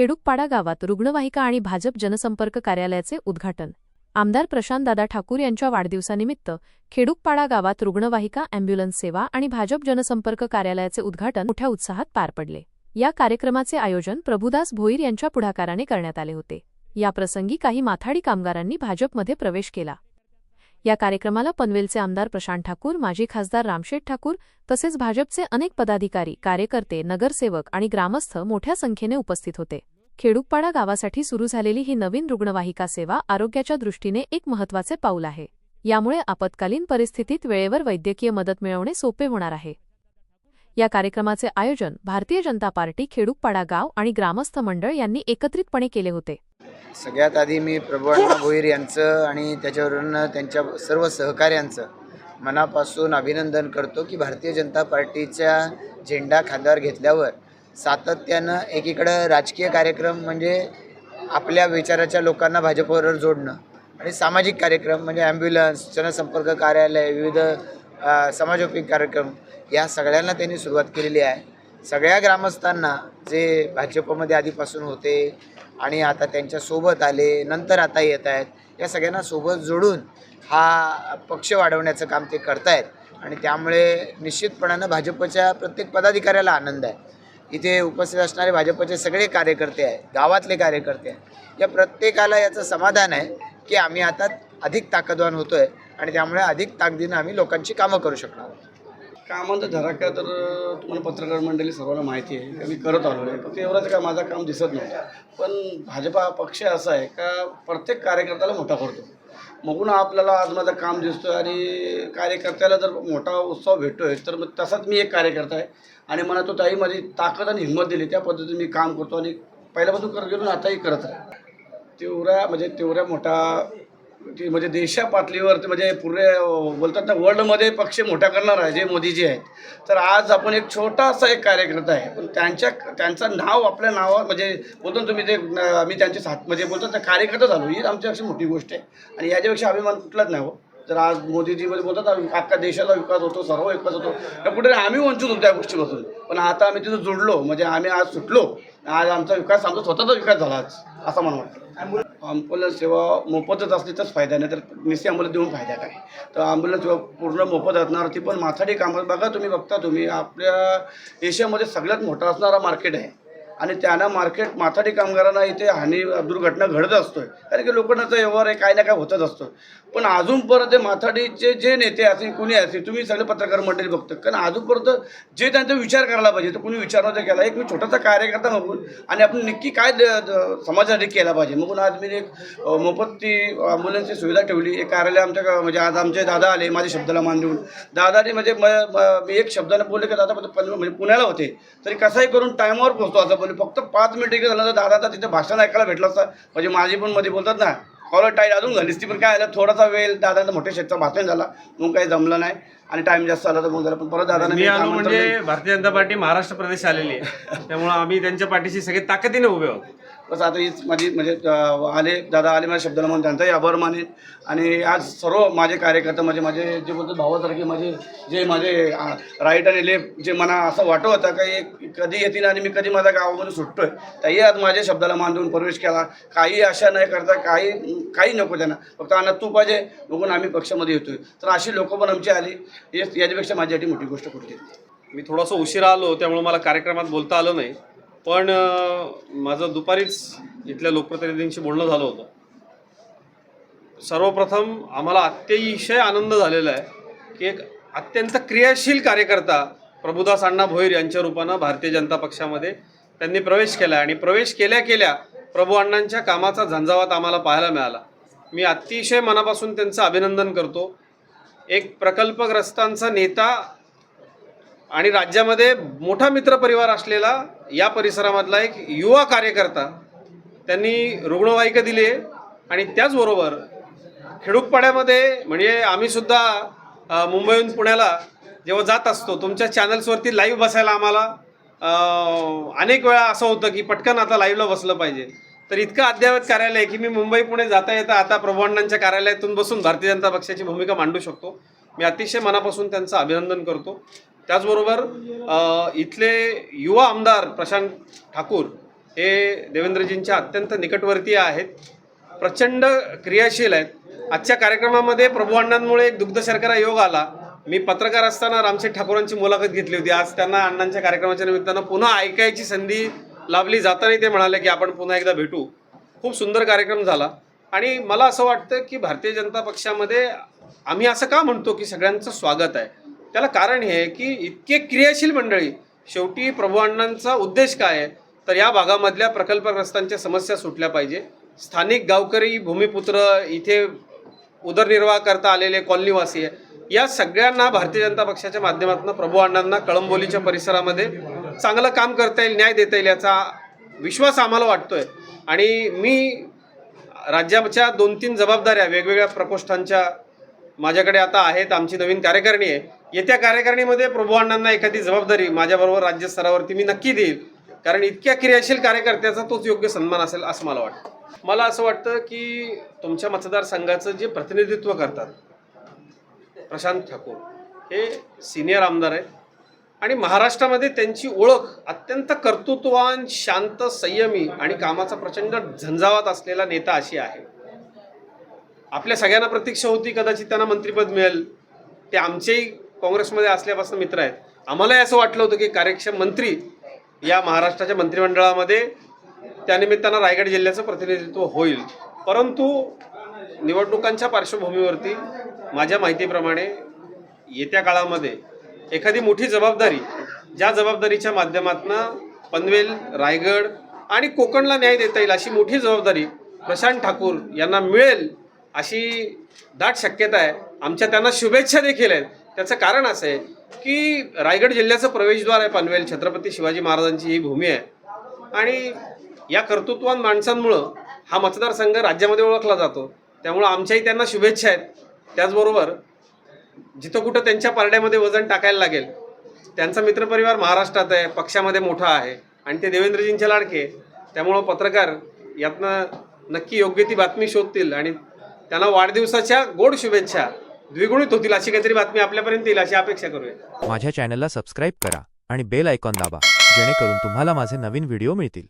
खेडूकपाडा गावात रुग्णवाहिका आणि भाजप जनसंपर्क कार्यालयाचे उद्घाटन. आमदार प्रशांतदादा ठाकूर यांच्या वाढदिवसानिमित्त खेडूकपाडा गावात रुग्णवाहिका अँब्युलन्स सेवा आणि भाजप जनसंपर्क कार्यालयाचे उद्घाटन मोठ्या उत्साहात पार पडले. या कार्यक्रमाचे आयोजन प्रभुदास भोईर यांच्या पुढाकाराने करण्यात आले होते. याप्रसंगी काही माथाडी कामगारांनी भाजपमध्ये प्रवेश केला. या कार्यक्रमाला पनवेलचे आमदार प्रशांत ठाकूर माजी खासदार रामशेठ ठाकूर तसेच भाजपचे अनेक पदाधिकारी कार्यकर्ते नगरसेवक आणि ग्रामस्थ मोठ्या संख्येने उपस्थित होते. खेडूकपाडा गावासाठी सुरू झालेली ही नवीन रुग्णवाहिका सेवा आरोग्याच्या दृष्टीने एक महत्त्वाचे पाऊल आहे. यामुळे आपत्कालीन परिस्थितीत वेळेवर वैद्यकीय मदत मिळवणे सोपे होणार आहे. या कार्यक्रमाचे आयोजन भारतीय जनता पार्टी खेडूकपाडा गाव आणि ग्रामस्थ मंडळ यांनी एकत्रितपणे केले होते. सगळ्यात आधी मी प्रभुअण्णा भोईर यांचं आणि त्याच्यावरून त्यांच्या सर्व सहकाऱ्यांचं मनापासून अभिनंदन करतो की भारतीय जनता पार्टीच्या झेंडा खांद्यावर घेतल्यावर सातत्यानं एकीकडं राजकीय कार्यक्रम म्हणजे आपल्या विचाराच्या लोकांना भाजपवर जोडणं आणि सामाजिक कार्यक्रम म्हणजे ॲम्ब्युलन्स जनसंपर्क कार्यालय विविध समाजोपयोगी कार्यक्रम या सगळ्यांना त्यांनी सुरुवात केलेली आहे. सगळ्या ग्रामस्थांना जे भाजपमध्ये आधीपासून होते आणि आता त्यांच्यासोबत आले नंतर आता येत आहेत. या सगळ्यांना सोबत जोडून हा पक्ष वाढवण्याचं काम ते करतायत. आणि त्यामुळे निश्चितपणानं भाजपच्या प्रत्येक पदाधिकाऱ्याला आनंद आहे. इथे उपस्थित असणारे भाजपचे सगळे कार्यकर्ते आहे गावातले कार्यकर्ते आहे या प्रत्येकाला याचं समाधान आहे की आम्ही आता अधिक ताकदवान होतो आहे आणि त्यामुळे अधिक ताकदीनं आम्ही लोकांची कामं करू शकणार आहोत. कामांचा धडाका तर तुम्हाला पत्रकार मंडळी सर्वांना माहिती आहे. का मी करत आलो आहे फक्त एवढंच काय माझं काम दिसत नव्हतं पण भाजपा पक्ष असा आहे का प्रत्येक कार्यकर्त्याला मोठा करतो. मगून आपल्याला आज माझं काम दिसतं आणि कार्यकर्त्याला जर मोठा उत्सव आहे तर मग तसाच मी एक कार्यकर्ता आहे. आणि मला तो ताई माझी ताकद आणि हिंमत दिली. त्या पद्धतीने मी काम करतो आणि पहिल्यापासून करत गेलो आताही करत राहील तेवढ्या म्हणजे तेवढ्या मोठा की म्हणजे देशा पातळीवर म्हणजे पुरे बोलतात ना वर्ल्डमध्ये पक्ष मोठा करणार आहे जे मोदीजी आहेत. तर आज आपण एक छोटासा एक कार्यकर्ता आहे. पण त्यांच्या त्यांचं नाव आपल्या नावावर म्हणजे बोलतो ना तुम्ही ते आम्ही त्यांचे साथ म्हणजे बोलतात ना कार्यकर्ता झालो. ही आमच्यापेक्षा मोठी गोष्ट आहे. आणि याच्यापेक्षा अभिमान कुठलाच नाही हो. तर आज मोदीजीमध्ये म्हणजे बोलतात अख्खा देशाचा विकास होतो सर्व विकास होतो. तर कुठे आम्ही वंचित होतो त्या गोष्टीपासून. पण आता आम्ही तिथं जुडलो. म्हणजे आम्ही आज सुटलो. आज आमचा विकास आमचा स्वतःचा विकास झालाच असं मला वाटतं. ॲम्ब्युलन्स सेवा मोफतच असली तरच फायदा नाही तर निश्चित ॲम्ब्युलन्स देऊन फायदा काय? तर ॲम्ब्युलन्स सेवा पूर्ण मोफत असणार ती पण माथाडी कामात बघा तुम्ही बघता तुम्ही. आपल्या एशियामध्ये सगळ्यात मोठा असणारा मार्केट आहे. आणि त्यांना मार्केट माथाडी कामगारांना इथे हानी दुर्घटना घडत असतोय. कारण की लोकांचा व्यवहार आहे काय ना काय होतच असतो. पण अजूनपर्यंत ते माथाडीचे जे नेते असतील कुणी असतील तुम्ही सगळे पत्रकार मंडळी बघतो. कारण अजूनपर्यंत जे त्यांचा विचार करायला पाहिजे तर कुणी विचार नव्हता केला. एक मी छोटासा कार्यकर्ता बघून आणि आपण नक्की काय द- समाजासाठी केला पाहिजे. मग आज मी एक मोफत ती ॲम्ब्युलन्सची सुविधा ठेवली. एक कार्यालय आमच्या म्हणजे आज आमचे दादा आले माझ्या शब्दाला मान देऊन. दादाने म्हणजे मी एक शब्दाने बोलले की दादा पण- म्हणजे पुण्याला होते. तरी कसंही करून टायमावर पोहोचतो असं बोलले फक्त पाच मिनिटं इकडे झालं तर दादाचा तिथे भाषण ऐकायला भेटलं असतं. म्हणजे माझी पण मध्ये बोलतात ना कॉलर टाईट अजून झालीस ती पण काय झालं थोडासा वेळ दादांचा मोठ्या शेतचा भाषण झाला मग काही जमलं नाही आणि टाइम जास्त आला तर मग झालं पण परत दादाने मी आलो म्हणजे भारतीय जनता पार्टी महाराष्ट्र प्रदेश आलेली आहे. त्यामुळे आम्ही त्यांच्या पाठीशी सगळे ताकदीने उभे आहोत. बस आता हीच माझी म्हणजे आले दादा आले माझ्या शब्दाला म्हणून त्यांचाही आभार माने आणि आज सर्व माझे कार्यकर्ते म्हणजे माझे जे बोलतो भावासारखे माझे जे माझे राईट आणि लेफ्ट जे मला असं वाटत होतं काही कधी येतील आणि मी कधी माझ्या गावामधून सुटतोय त्याही आज माझ्या शब्दाला मान देऊन प्रवेश केला. काही आशा नाही करता काही काही नको त्यांना. फक्त अन्न तू पाहिजे बघून आम्ही पक्षामध्ये येतोय. तर अशी लोकं पण आमची आली. हेच याच्यापेक्षा माझ्यासाठी मोठी गोष्ट कुठली? मी थोडासा उशिरा आलो त्यामुळे मला कार्यक्रमात बोलता आलं नाही. पण माझं दुपारीच इथल्या लोकप्रतिनिधींशी बोलणं झालं होतं. सर्वप्रथम आम्हाला अतिशय आनंद झालेला आहे की एक अत्यंत क्रियाशील कार्यकर्ता प्रभुदास अण्णा भोईर यांच्या रूपानं भारतीय जनता पक्षामध्ये त्यांनी प्रवेश केला आणि प्रवेश केल्या केल्या प्रभू अण्णांच्या कामाचा झंझावात आम्हाला पाहायला मिळाला. मी अतिशय मनापासून त्यांचं अभिनंदन करतो. एक प्रकल्पग्रस्तांचा नेता आणि राज्यामध्ये मोठा मित्रपरिवार असलेला या परिसरामधला एक युवा कार्यकर्ता त्यांनी रुग्णवाहिका दिली आहे. आणि त्याचबरोबर खेडूकपाड्यामध्ये म्हणजे आम्ही सुद्धा मुंबईहून पुण्याला जेव्हा जात असतो तुमच्या चॅनल्सवरती लाईव्ह बसायला आम्हाला अनेक वेळा असं होतं की पटकन आता लाईव्हला बसलं पाहिजे. तर इतकं अद्ययावत कार्यालय आहे की मी मुंबई पुणे जाता येता आता प्रभुअण्णांच्या कार्यालयातून बसून भारतीय जनता पक्षाची भूमिका मांडू शकतो. मी अतिशय मनापासून त्यांचं अभिनंदन करतो. त्याचबरोबर इथले युवा आमदार प्रशांत ठाकूर हे देवेंद्रजींच्या अत्यंत निकटवर्तीय आहेत. प्रचंड क्रियाशील आहेत. आजच्या कार्यक्रमामध्ये प्रभू अण्णांमुळे एक दुग्ध शर्करा योग आला. मी पत्रकार असताना रामशेठ ठाकूरांची मुलाखत घेतली होती. आज त्यांना अण्णांच्या कार्यक्रमाच्या निमित्तानं पुन्हा ऐकायची संधी लाभली जाताना ते म्हणाले की आपण पुन्हा एकदा भेटू. खूप सुंदर कार्यक्रम झाला. आणि मला असं वाटतं की भारतीय जनता पक्षामध्ये आम्ही असं का म्हणतो की सगळ्यांचं स्वागत आहे? त्याला कारण हे की इतके क्रियाशील मंडळी शेवटी प्रभू अण्णांचा उद्देश काय आहे? तर या भागामधल्या प्रकल्पग्रस्तांच्या समस्या सुटल्या पाहिजे. स्थानिक गावकरी भूमिपुत्र इथे उदरनिर्वाह करता आलेले कॉलनीवासी आहे. या सगळ्यांना भारतीय जनता पक्षाच्या माध्यमातून प्रभू अण्णांना कळंबोलीच्या परिसरामध्ये चांगलं काम करता येईल न्याय देता येईल याचा विश्वास आम्हाला वाटतोय. आणि मी राज्याच्या दोन तीन जबाबदाऱ्या वेगवेगळ्या प्रकोष्ठांच्या माझ्याकडे आता आहेत. आमची नवीन कार्यकारिणी आहे. येत्या कार्यकारिणीमध्ये प्रभू अण्णांना एखादी जबाबदारी माझ्याबरोबर राज्य स्तरावरती मी नक्की देईल. कारण इतक्या क्रियाशील कार्यकर्त्याचा तोच योग्य सन्मान असेल असं मला वाटतं. मला असं वाटतं की तुमच्या मतदारसंघाचं जे प्रतिनिधित्व करतात प्रशांत ठाकूर हे सिनियर आमदार आहेत. आणि महाराष्ट्रामध्ये त्यांची ओळख अत्यंत कर्तृत्ववान शांत संयमी आणि कामाचा प्रचंड झंझावात असलेला नेता अशी आहे. आपल्या सगळ्यांना प्रतीक्षा होती कदाचित त्यांना मंत्रिपद मिळेल. ते आमचेही काँग्रेसमध्ये असल्यापासून मित्र आहेत. आम्हालाही असं वाटलं होतं की कार्यक्षम मंत्री या महाराष्ट्राच्या मंत्रिमंडळामध्ये त्यानिमित्तानं रायगड जिल्ह्याचं प्रतिनिधित्व होईल. परंतु निवडणुकांच्या पार्श्वभूमीवरती माझ्या माहितीप्रमाणे येत्या काळामध्ये एखादी मोठी जबाबदारी ज्या जबाबदारीच्या माध्यमातून पनवेल रायगड आणि कोकणला न्याय देता येईल अशी मोठी जबाबदारी प्रशांत ठाकूर यांना मिळेल अशी दाट शक्यता आहे. आमच्या त्यांना शुभेच्छा देखील आहेत. त्याचं कारण असं आहे की रायगड जिल्ह्याचं प्रवेशद्वार आहे पनवेल छत्रपती शिवाजी महाराजांची ही भूमी आहे. आणि या कर्तृत्वान माणसांमुळं हा मतदारसंघ राज्यामध्ये ओळखला जातो. त्यामुळं आमच्याही त्यांना शुभेच्छा आहेत. त्याचबरोबर जिथं कुठं त्यांच्या पारड्यामध्ये वजन टाकायला लागेल त्यांचा मित्रपरिवार महाराष्ट्रात आहे पक्षामध्ये मोठा आहे आणि ते देवेंद्रजींचे लाडके त्यामुळं पत्रकार यातनं नक्की योग्य ती बातमी शोधतील आणि त्यांना वाढदिवसाच्या गोड शुभेच्छा द्विगुणित होतील अशी काहीतरी बातमी आपल्यापर्यंत येईल अशी अपेक्षा करूया. माझ्या चॅनलला सबस्क्राईब करा आणि बेल आयकॉन दाबा जेणेकरून तुम्हाला माझे नवीन व्हिडिओ मिळतील.